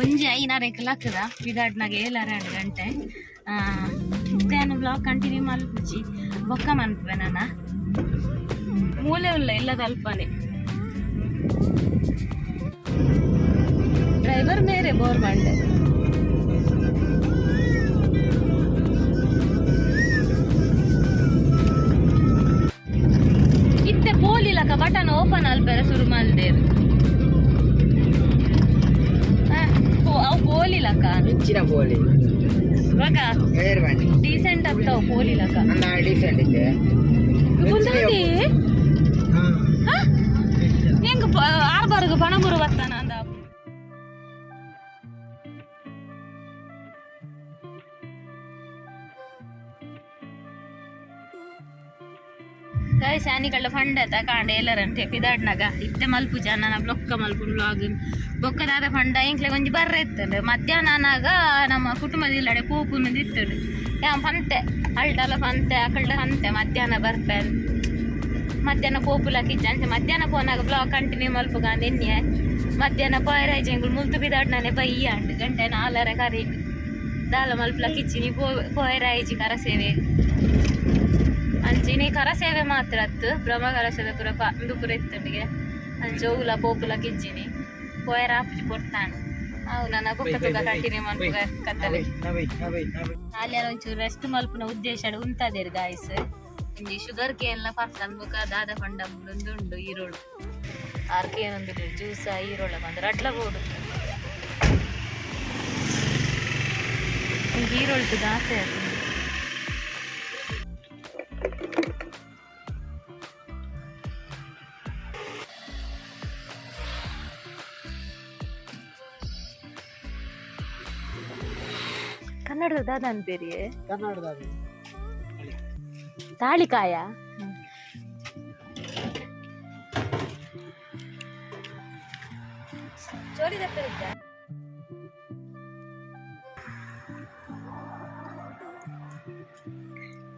ಒಂಜಿ ಐನಾರ ಲಕ್ಕದ ವಿದಾಟ್ನಾಗ ಏಳಾರ ಎರಡು ಗಂಟೆ. ಇದೇನು ಬ್ಲಾಗ್ ಕಂಟಿನ್ಯೂ ಮಲ್ಪುಜಿ ಬೊಕ್ಕ ಮನ್ಪೆ ನಾನು. ಮೂಲೆ ಉಲ್ಲ ಇಲ್ಲದ ಅಲ್ಪನೆ. ಡ್ರೈವರ್ ಮೇರೆ ಬೋರ್ ಬಂಡೆ. ಇತ್ತೆ ಪೋಲಿಲಕ ಬಟನ್ ಓಪನ್ ಅಲ್ಪೆರ ಶುರು ಮಲ್ದೇರು ಅವು ಪೋಲಿಲಕ ಹೆಚ್ಚಿನ ಬೋಳಿ ಇವಾಗ ಏರ್ ಬನ್ನಿ ಡೀಸೆಂಟ್ ಆಗ್ತಾವ ಪೋಲಿಲಕ ಅನ್ನ ಡಿಫೆಂಟ್ ಇದೆ ಗುಂಡಾಡಿ ಹೆಂಗ ಆರ್ಬಾರ್ಗ ಪಣಬುರು ಬರ್ತಾನ ಅಂದ ಗೈಸ್ ಆನಿಗಳ ಫಂಡ್ ಆಯ್ತಾ? ಕಾಂಡ ಎಲ್ಲರಂತೆ ಪಿದಾಡ್ನಾಗ ಇತ್ತೆ ಮಲ್ಪು ಜನ ಬ್ಲೊಕ್ಕ ಮಲ್ಪು ಬ್ಲಾಗ್ ಬೊಕ್ಕದಾದ ಫಂಡ ಇಂಕ್ಲೆ ಒಂಜಿ ಬರ್ರ ಇತ್ತಂಡು ಮಧ್ಯಾಹ್ನನಾಗ ನಮ್ಮ ಕುಟುಂಬದಿಲ್ಲಡೆ ಪೂಪು ಇತ್ತಂಡು ಯಾ ಫಂತೆ ಅಲ್ಟಲ ಫಂತೆ ಅಕಲ್ಟ ಫಂತೆ ಮಧ್ಯಾಹ್ನ ಬರ್ಪೆ ಮಧ್ಯಾಹ್ನ ಪೋಪುಲ ಕಿಚ್ಚಂಚೆ ಮಧ್ಯಾಹ್ನ ಪೋನಾಗ ಬ್ಲಾಗ್ ಕಂಟಿನ್ಯೂ ಮಲ್ಪುಗಾಂದ ಎನ್ನೆ ಮಧ್ಯಾಹ್ನ ಪಾಯರಾಯ್ಜ ಎಂಗುಳು ಮುಲ್ತು ಬಿದಾಡ್ನಾನೆ ಬಯ್ಯ ಅಂಡು ಗಂಟೆ ನಾಲ್ಕರ ಕರಿ ದಾಲ ಮಲ್ಪುಲ ಕಿಚ್ಚಿನಿ ಪೋ ಪೋಯರಾಯ್ಜಿ ಕರ ಸೇವೆ ಅಂಚಿನಿ ಕರ ಸೇವೆ ಮಾತ್ರ ಅತ್ತು. ಬ್ರಹ್ಮ ಕಲಶದ ಪುರ ಪಂದು ಪುರ ಇತ್ತಂಡಿಗೆ ಅಂಚೋವುಲ ಪೋಪುಲ ಗಿಜ್ಜಿನಿ. ಪೋಯರ ಆಪುಜಿ ಕೊಡ್ತಾನು. ಅವು ನನ್ನ ಬೊಕ್ಕ ತುಗ ಕಂಟಿನ್ಯೂ ಮಲ್ಪುಗ ಕತ್ತಲೆ ಅಲ್ಲಿ ಒಂಚೂರು ರೆಸ್ಟ್ ಮಲ್ಪುನ ಉದ್ದೇಶ ಉಂತದೇರು ಗಾಯಸ್ ಇಂಜಿ ಶುಗರ್ ಕೇನ್ ಪರ್ಸನ್ ಬೊಕ ದಾದ ಪಂಡ ಮುಂದುಂಡು ಉಂಡು ಈರೋಳು ಆರ್ ಕೇನ್ ಆ ಜ್ಯೂಸ ಈರೋಳ ಬಂದ್ರೆ ಅಡ್ಲ ಬೋಡು ಈರೋಳ್ದು ದಾಸೆ ಅದು ಕನ್ನಡದ ದಾದ ಅಂತೀರಿ ಕನ್ನಡದಾಗ ತಾಳಿಕಾಯ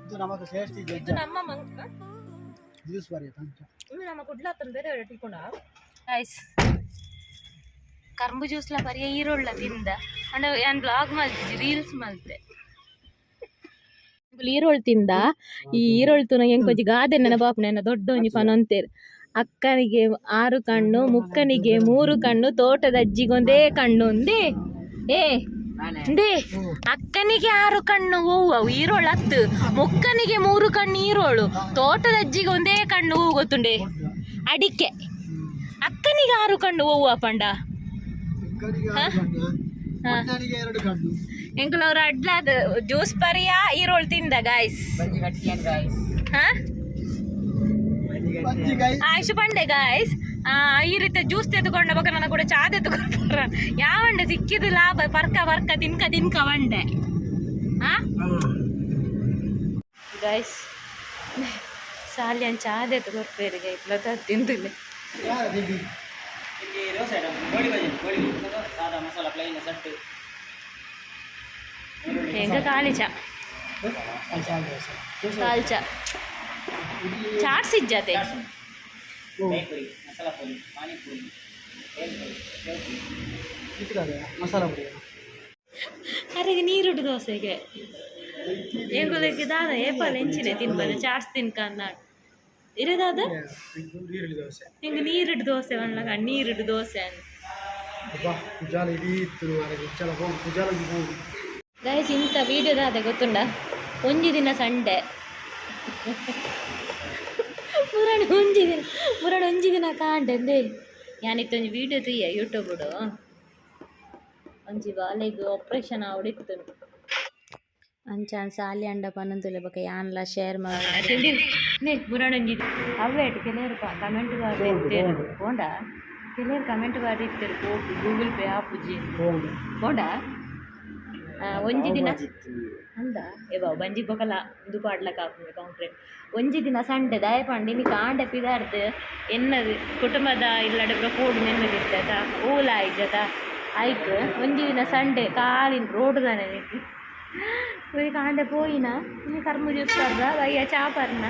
ಇದು ನಮಗೆ ಸೇರ್ತಿ ಇದು ನಮ್ಮ ಮಂಕ ಜ್ಯೂಸ್ ಬರೀ ತಂತ ಇದು ನಮ್ಮ ಕುಡ್ಲ ಬೇರೆ ಇಟ್ಕೊಂಡ ಗೈಸ್ ಕರ್ಬು ಲ ಬರಿಯ ಈರುಳ್ಳ ತಿಂದ. ಅಂಡ ಏನ್ ಬ್ಲಾಗ್ ಮಾಡ್ತಿದ್ದೆ ರೀಲ್ಸ್ ಮಲ್ತೆ. ಈರೋಳ್ ತಿಂದ? ಈ ಈರೋಳ್ ತುನ ಹೆಂಗ್ ಕೊಂಚ ಗಾದೆ ನನ್ನ ದೊಡ್ಡ ಒಂಜಿ ಪನೊಂತೇರು ಅಕ್ಕನಿಗೆ ಆರು ಕಣ್ಣು, ಮುಕ್ಕನಿಗೆ ಮೂರು ಕಣ್ಣು, ತೋಟದ ಅಜ್ಜಿಗೊಂದೇ ಕಣ್ಣು ಒಂದೇ. ಏ ದೇ ಅಕ್ಕನಿಗೆ ಆರು ಕಣ್ಣು, ಹೂವು ಈರೋಳು ಹತ್ತು. ಮುಕ್ಕನಿಗೆ ಮೂರು ಕಣ್ಣು ಈರೋಳು ತೋಟದ ಅಜ್ಜಿಗೆ ಒಂದೇ ಕಣ್ಣು, ಹೂವು ಗೊತ್ತುಂಡೆ? ಅಡಿಕೆ. ಅಕ್ಕನಿಗೆ ಆರು ಕಣ್ಣು, ಹೂವು ಪಂಡ ಕಣ್ಣು ಎಂಕುಲವ್ರ ಅಡ್ಲಾದ ಜ್ಯೂಸ್ ಪರಿಯ ಈರೋಳು ತಿಂದ ಗಾಯ್ಸ್ ಆಯ್ಸು ಗಾಯ್ಸ್ ಪಂಡೆ ಗಾಯ್ಸ್ ಈ ರೀತಿ ಜ್ಯೂಸ್ ತೆಗೆದುಕೊಂಡ ಬಕ ನನ್ನ ಕೂಡ ಚಾ ತೆಗೆದುಕೊಂಡ್ರ ಯಾವಂಡೆ ಸಿಕ್ಕಿದ ಲಾಭ ಪರ್ಕ ಪರ್ಕ ತಿನ್ಕ ತಿನ್ಕ ಬಂಡೆ. ಹಾ? ಗೈಸ್ ಸಾಲಿಯನ್ ಚಾ ತೆಗೆದುಕೊಡ್ಬೇಡಿ ಗೈಪ್ಲ ತಿಂದಿಲ್ಲ ಯಾರ ತಿಂಡಿ ಇಲ್ಲಿ ರೋಸ್ ಐಟಮ್ ಗೋಳಿ ಬಜಿ ಗೋಳಿ ಸಾದಾ ಮಸಾಲ ಪ್ಲೈನ್ ಸಟ್ಟು ಹೆಂಗ ಖಾಲಿ ಚಾ ಕಾಲ್ ಚಾ ಚಾಟ್ ಸಿಜ್ಜತೆ ಬೇಪುರಿ ಮಸಾಲ ಪುರಿ ಪಾನಿಪುರಿ ಬೇಲ್ಪುರಿ ಬೇಲ್ಪುರಿ ಇರ್ತದೆ ಮಸಾಲ ಪುಡಿ ಅರೆಗೆ ನೀರುಡು ದೋಸೆಗೆ ಎಂಗುಲಕ್ಕೆ ದಾದ ಏಪಲ್ ಹೆಂಚಿನ ತಿನ್ಬೋದು ಚಾಟ್ಸ್ ತಿನ್ಕ ಅನ್ನಾಡು ಇರದಾದ? ಈರುಳ್ಳಿ ದೋಸೆ. ಹಿಂಗೆ ನೀರಿಟ್ಟು ದೋಸೆ ಒಣ್ಲಗ ನೀರಿಟ್ಟು ದೋಸೆ ಅಂತ. ಗೈಸ್ ಇಂಥ ವೀಡಿಯೋದಾದ ಗೊತ್ತುಂಡ? ಒಂಜಿ ದಿನ ಸಂಡೆ ಮುರಣ ಒಂಜಿ ದಿನ ಮುರಣ ಒಂಜಿ ದಿನ ಕಾಂಡೆ ಯಾನಿತ್ತೊಂಜಿ ವೀಡಿಯೋ ತುಯ್ಯ ಯೂಟ್ಯೂಬ್ಡು ಒಂಜಿ ಬಾಲೆಗ್ ಆಪ್ರೇಷನ್ ಆವಡಿತ್ತು ಅಂಚಾನ್ ಸಾಲಿ ಅಂಡ ಪನ್ನಂತುಲೆ ಬಕ ಯಾನ್ಲ ಶೇರ್ ಮಾಡಿ ನೇ ಮುರಣ ಒಂಜಿ ಅವೇ ಕೆಲವರು ಕಮೆಂಟ್ ಬಾರಿ ಇರ್ತೇರು ಹೋಂಡ? ಕೆಲವರು ಕಮೆಂಟ್ ಬಾರಿ ಇರ್ತೇರು ಹೋಗಿ ಗೂಗಲ್ ಪೇ ಆಪುಜಿ ಹೋಂಡ? ಆ, ಒಂಜಿ ದಿನ ಅಂದ? ಏ ಬಾವು ಬಂಜಿ ಬೊಕಲ ಇದು ಪಾಡ್ಲಕ್ಕ ಹಾಕೊಂಡು ಕಾಂಕ್ರೀಟ್ ಒಂಜಿ ದಿನ ಸಂಡೆ ದಾಯ ಪಂಡಿ ನೀ ಕಾಂಡ ಪಿದಾರ್ದು ಎನ್ನದು ಕುಟುಂಬದ ಇಲ್ಲಡೆ ಪೂರ ಕೂಡು ನೆಮ್ಮದಿರ್ತದ ಊಲ ಆಯ್ಜದ ಆಯ್ತು ಒಂಜಿ ದಿನ ಸಂಡೆ ಕಾಲಿನ ರೋಡ್ ತಾನೆ ಇವ್ರಿಗೆ ಕಾಂಡೆ ಪೋಯಿನ ಇನ್ನು ಕರ್ಮು ಜ್ಯೂಸ್ ಬರ್ದ ಬೈಯ ಚಾ ಪರ್ನ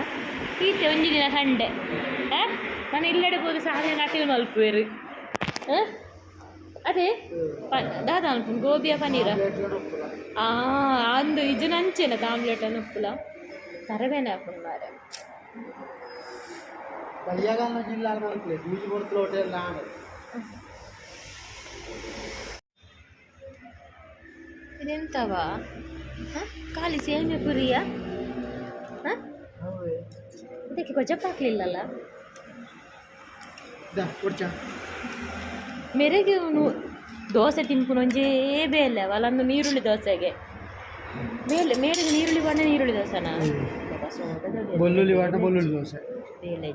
ಈಚೆ ಒಂಜಿ ದಿನ ಸಂಡೆ ಹಾಂ ನಾನು ಇಲ್ಲಡೆ ಹೋದ ಸಾಧನೆ ನಟಿವ್ ಮಲ್ಪುವೇರು ಹಾಂ ಅದೇ ದಾದ ಅನ್ಕೊಂಡು ಗೋಬಿಯ ಪನೀರ ಆ ಅಂದು ಇದು ನಂಚೇನ ಆಮ್ಲೆಟ್ ಅನ್ನಪ್ಪಲ ತರವೇನ ಹಾಕೊಂಡು ಮಾರ ಬಯ್ಯಾಗಲ್ಲ ಜಿಲ್ಲಾ ಬೂಜಿ ಕೊಡ್ತಿಲ್ಲ ಹೋಟೆಲ್ ನಾನು ಇದೆಂತವಾ ಖಾಲಿ ಸೇಮೆ ಪುರಿಯ ಹ? ಇದಕ್ಕೆ ಕೊಚ್ಚಪ್ಪ ಹಾಕ್ಲಿಲ್ಲಲ್ಲ ದಾ ಕೊಡ್ಚ ಮೆರೆಗೆ ನು- ದೋಸೆ ತಿನ್ಕೊಂಡು ಒಂಜೇ ಬೇಲೆ ಅವಲ್ಲೊಂದು ನೀರುಳ್ಳಿ ದೋಸೆಗೆ ಮೇಲೆ ಮೇಲಿಗೆ ನೀರುಳ್ಳಿ ಬಣ್ಣ ನೀರುಳ್ಳಿ ದೋಸೆನಾ ಬಾಬಾ, ಸೋಡದ ಬೇಲೆ. ಬೊಲ್ಲುಳ್ಳಿ ವಾಟ ಬೊಲ್ಲುಳ್ಳಿ ದೋಸೆ ಬೇಲೆ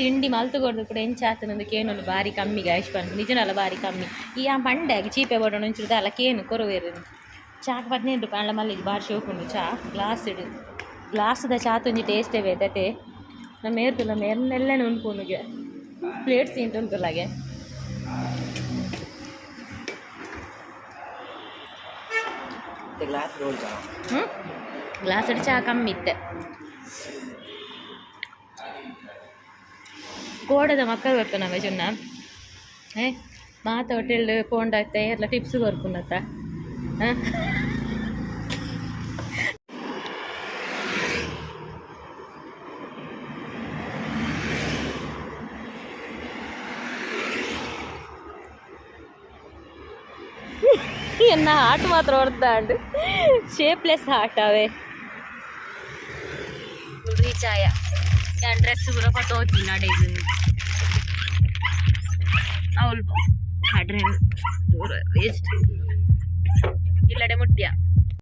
ತಿಂಡಿ ಮಲ್ತು ಕೊಡ್ದು ಕೂಡ ಎಂಚ ಆತನಂದು ಕೇನೊಂದು ಬಾರಿ ಕಮ್ಮಿ ಗಾಯ್ಸ್ ಬಂದು ನಿಜನಲ್ಲ ಬಾರಿ ಕಮ್ಮಿ ಈ ಆ ಪಂಡೆಗೆ ಚೀಪೆ ಬಡೋಣ ಒಂಚೂರು ಅಲ್ಲ ಕೇನು ಕೊರವೇರು ಚಾಕ್ ಹದಿನೈದು ರೂಪಾಯಿ ಅಲ್ಲ ಮಲ್ಲಿಗೆ ಬಾರಿ ಶೋಕುಂಡು ಚಾ ಗ್ಲಾಸ್ ಇಡು ಗ್ಲಾಸ್ದ ಚಾ ತುಂಜಿ ಟೇಸ್ಟೇ ಬೇತತೆ ನಮ್ಮ ಏರ್ತಿಲ್ಲ ಮೇರ್ನೆಲ್ಲ ಉಂಡ್ಕೊನುಗೆ ಪ್ಲೇಟ್ ಸೀಂಟ್ ಉಂಟುಲ್ಲಾಗೆ ಮತ್ತೆ ಗ್ಲಾಸ್ ರೋಲ್ ಚಾ ಹ್ಞೂ ಗ್ಲಾಸ್ ಇಡು ಚಾ ಕಮ್ಮಿ ಇತ್ತೆ ಕೋಡದ ಮಕ್ಕಳು ಬರ್ತಾನವ ಚುನ್ನ ಏ ಮಾತ ಹೋಟೆಲ್ ಪೋಂಡ ಆಗ್ತಾ ಎಲ್ಲ ಟಿಪ್ಸ್ ಬರ್ಪುನತ್ತ ಹಾಂ ಎನ್ನ ಹಾಟ್ ಮಾತ್ರ ಹೊಡ್ದಾಂಡು ಶೇಪ್ಲೆಸ್ ಹಾಟ್ ड्रेस फोटो होती ना डेझून हा ड्रेस मोठ्या